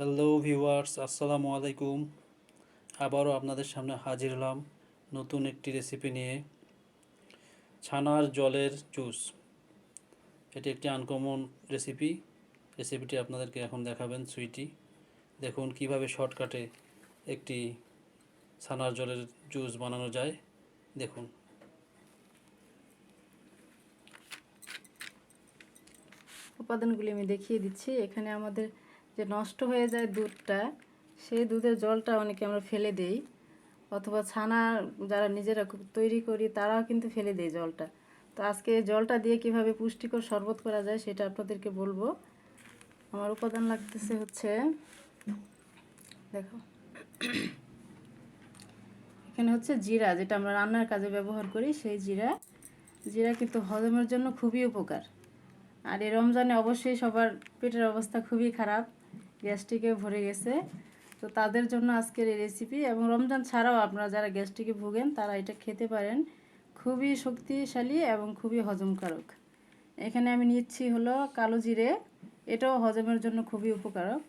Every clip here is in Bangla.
হ্যালো ভিউয়ার্স আসসালামু আলাইকুম। আবারও আপনাদের সামনে হাজির হলাম নতুন একটি রেসিপি নিয়ে। ছানার জলের জুস এটি একটি আনকমন রেসিপি রেসিপিটি আপনাদেরকে এখন দেখাবেন সুইটি দেখুন কীভাবে শর্টকাটে একটি ছানার জলের জুস বানানো যায়। দেখুন। উপাদানগুলি আমি দেখিয়ে দিচ্ছি। এখানে আমাদের যে নষ্ট হয়ে যায় দুধটা, সেই দুধের জলটা অনেকে আমরা ফেলে দেই। অথবা ছানা যারা নিজেরা তৈরি করি, তারাও কিন্তু ফেলে দেয় জলটা। তো আজকে জলটা দিয়ে কীভাবে পুষ্টিকর শরবত করা যায় সেটা আপনাদেরকে বলব। আমার উপাদান লাগতেছে হচ্ছে, দেখো। এখানে হচ্ছে জিরা, যেটা আমরা রান্নার কাজে ব্যবহার করি, সেই জিরা। জিরা কিন্তু হজমের জন্য খুবই উপকার। আর এই রমজানে অবশ্যই সবার পেটের অবস্থা খুবই খারাপ। গ্যাস্ট্রিকে ভরে গেছে। তো তাদের জন্য আজকের এই রেসিপি এবং রমজান ছাড়াও আপনারা যারা গ্যাস্ট্রিকে ভোগেন, তারা এটা খেতে পারেন। খুবই শক্তিশালী এবং খুবই হজমকারক। এখানে আমি নিচ্ছি হলো কালো জিরে। এটাও হজমের জন্য খুবই উপকারক।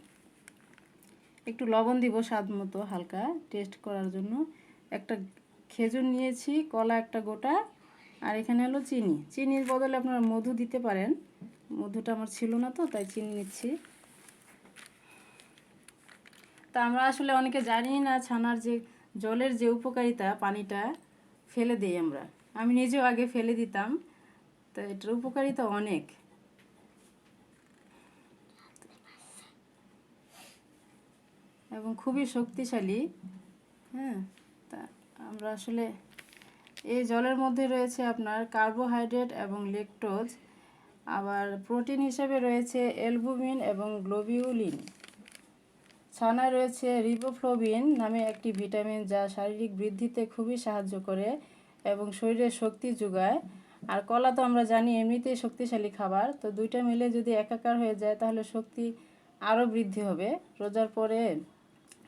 একটু লবণ দিব স্বাদ মতো হালকা টেস্ট করার জন্য। একটা খেজুর নিয়েছি, কলা একটা গোটা। আর এখানে হলো চিনি। চিনির বদলে আপনারা মধু দিতে পারেন। মধুটা আমার ছিল না তো, তাই চিনি নিচ্ছি। তা আমরা আসলে অনেকে জানি না ছানার যে জলের যে উপকারিতা পানিটা ফেলে দিই আমরা। আমি নিজেও আগে ফেলে দিতাম, তো এটার উপকারিতা অনেক। এবং খুবই শক্তিশালী হ্যাঁ তা আমরা আসলে এই জলের মধ্যে রয়েছে আপনার কার্বোহাইড্রেট এবং লেকটোজ, আবার প্রোটিন হিসেবে রয়েছে অ্যালবুমিন এবং গ্লোবিউলিন। ছানায় রয়েছে রিবোফ্লোবিন নামে একটি ভিটামিন যা শারীরিক বৃদ্ধিতে খুবই সাহায্য করে এবং শরীরে শক্তি যোগায়। আর কলা তো আমরা জানি এমনিতেই শক্তিশালী খাবার, তো দুইটা মিলে যদি একাকার হয়ে যায় তাহলে শক্তি আরও বৃদ্ধি হবে। রোজার পরে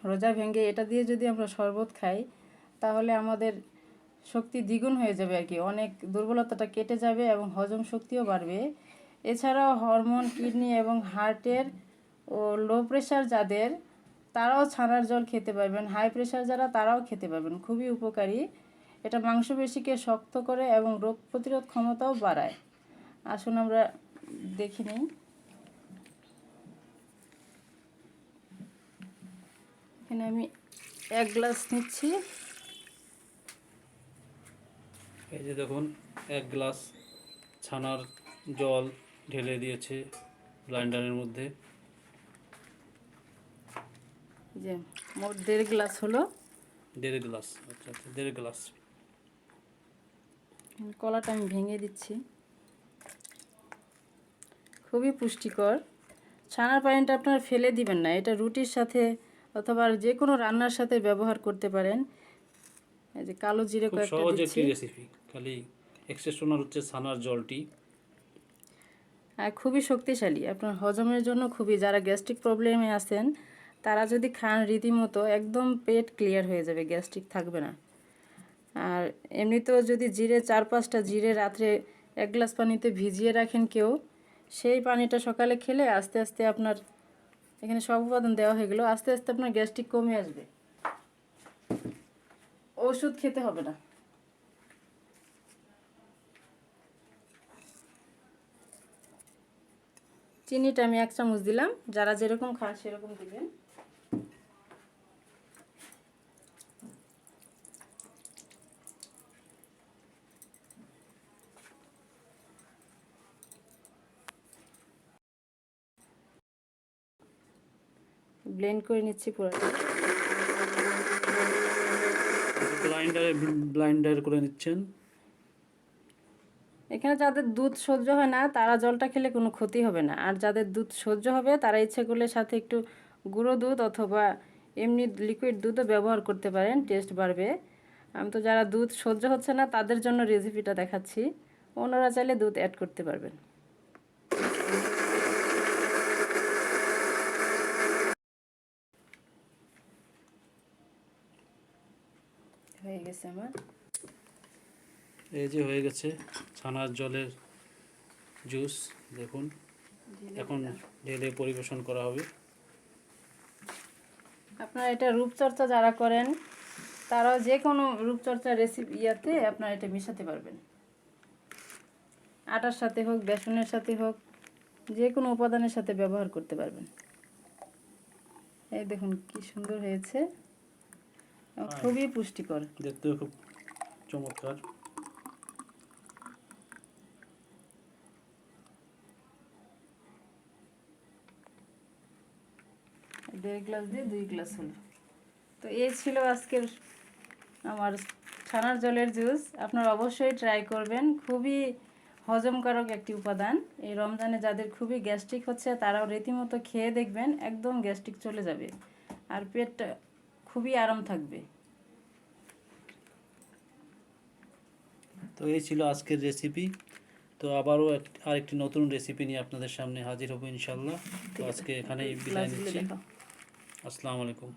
রোজা ভেঙে এটা দিয়ে যদি আমরা শরবত খাই, তাহলে আমাদের শক্তি দ্বিগুণ হয়ে যাবে আর কি। অনেক দুর্বলতাটা কেটে যাবে এবং হজম শক্তিও বাড়বে। এছাড়াও হরমোন, কিডনি এবং হার্টের ও লো প্রেশার যাদের তারাও ছানার জল খেতে পারবেন। হাই প্রেশার যারা, তারাও খেতে পারবেন। খুবই উপকারী। এটা মাংসপেশিকে শক্ত করে এবং রোগ প্রতিরোধ ক্ষমতাও বাড়ায়। আসুন আমরা দেখি নিই। এখানে আমি এক গ্লাস নিচ্ছি। এই যে দেখুন, এক গ্লাস ছানার জল ঢেলে দিয়েছে ব্লাইন্ডারের মধ্যে। যে মোট দেড় গ্লাস হলো। দেড় গ্লাস আচ্ছা আচ্ছা দেড় গ্লাস। কলাটা আমি ভেঙে দিচ্ছি। খুবই পুষ্টিকর। ছানার পানিটা আপনারা ফেলে দিবেন না এটা রুটির সাথে অথবা যে কোনো রান্নার সাথে ব্যবহার করতে পারেন। এই যে কালো জিরে কয়েকটা সহজ একটি রেসিপি খালি এক্সেপশনাল হচ্ছে ছানার জলটি। খুবই শক্তিশালী আপনার হজমের জন্য খুবই। যারা গ্যাস্ট্রিক প্রবলেমে আছেন তারা যদি খান রীতিমতো, একদম পেট ক্লিয়ার হয়ে যাবে গ্যাস্ট্রিক থাকবে না। আর এমনিতেও যদি জিরে চার পাঁচটা, জিরে রাত্রে এক গ্লাস পানিতে ভিজিয়ে রাখেন কেউ, সেই পানিটা সকালে খেলে আস্তে আস্তে আপনার এখানে সব উপাদান দেওয়া হয়ে গেলো, আস্তে আস্তে আপনার গ্যাস্ট্রিক কমে আসবে। ওষুধ খেতে হবে না। চিনিটা আমি এক চামচ দিলাম, যারা যেরকম খান সেরকম দিবেন। ব্লেন্ড করে নিচ্ছি পুরোটা। ব্লাইন্ডারে ব্লাইন্ডার করে নিচ্ছেন। এখানে যাদের দুধ সহ্য হয় না তারা জলটা খেলে কোনো ক্ষতি হবে না। আর যাদের দুধ সহ্য হবে তারা ইচ্ছে করলে সাথে একটু গুঁড়ো দুধ অথবা এমনি লিকুইড দুধও ব্যবহার করতে পারেন টেস্ট বাড়বে। আমি তো যারা দুধ সহ্য হচ্ছে না তাদের জন্য রেসিপিটা দেখাচ্ছি। ওনারা চাইলে দুধ অ্যাড করতে পারবেন হয়ে গেছে আমার এই যে হয়ে গেছে ছানার জলের জুস দেখুন। এখন ঢেলে পরিবেশন করা হবে। আপনারা এটা রূপচর্চা যারা করেন তারাও যে কোনো রূপচর্চা রেসিপি ইয়াতে আপনারা এটা মেশাতে পারবেন। আটার সাথে হোক বেসনের সাথে হোক যে কোনো উপাদানের সাথে ব্যবহার করতে পারবেন। এই দেখুন কি সুন্দর হয়েছে। খুবই পুষ্টিকর। দেখতেও খুব চমৎকার। দেড় গ্লাস দিয়ে দুই গ্লাস হলো। তো এই ছিল আজকের আমার ছানার জলের জুস। আপনারা অবশ্যই ট্রাই করবেন। খুবই হজমকারক একটি উপাদান। এই রমজানে যাদের খুবই গ্যাস্ট্রিক হচ্ছে তারাও রীতিমতো খেয়ে দেখবেন একদম গ্যাস্ট্রিক চলে যাবে। আর পেটটা খুবই আরাম থাকবে। তো এই ছিল আজকের রেসিপি তো আবারও আরেকটি নতুন রেসিপি নিয়ে আপনাদের সামনে হাজির হব ইনশাল্লাহ তো আজকে এখানেই বিদায় নিচ্ছি। আসসালামু আলাইকুম।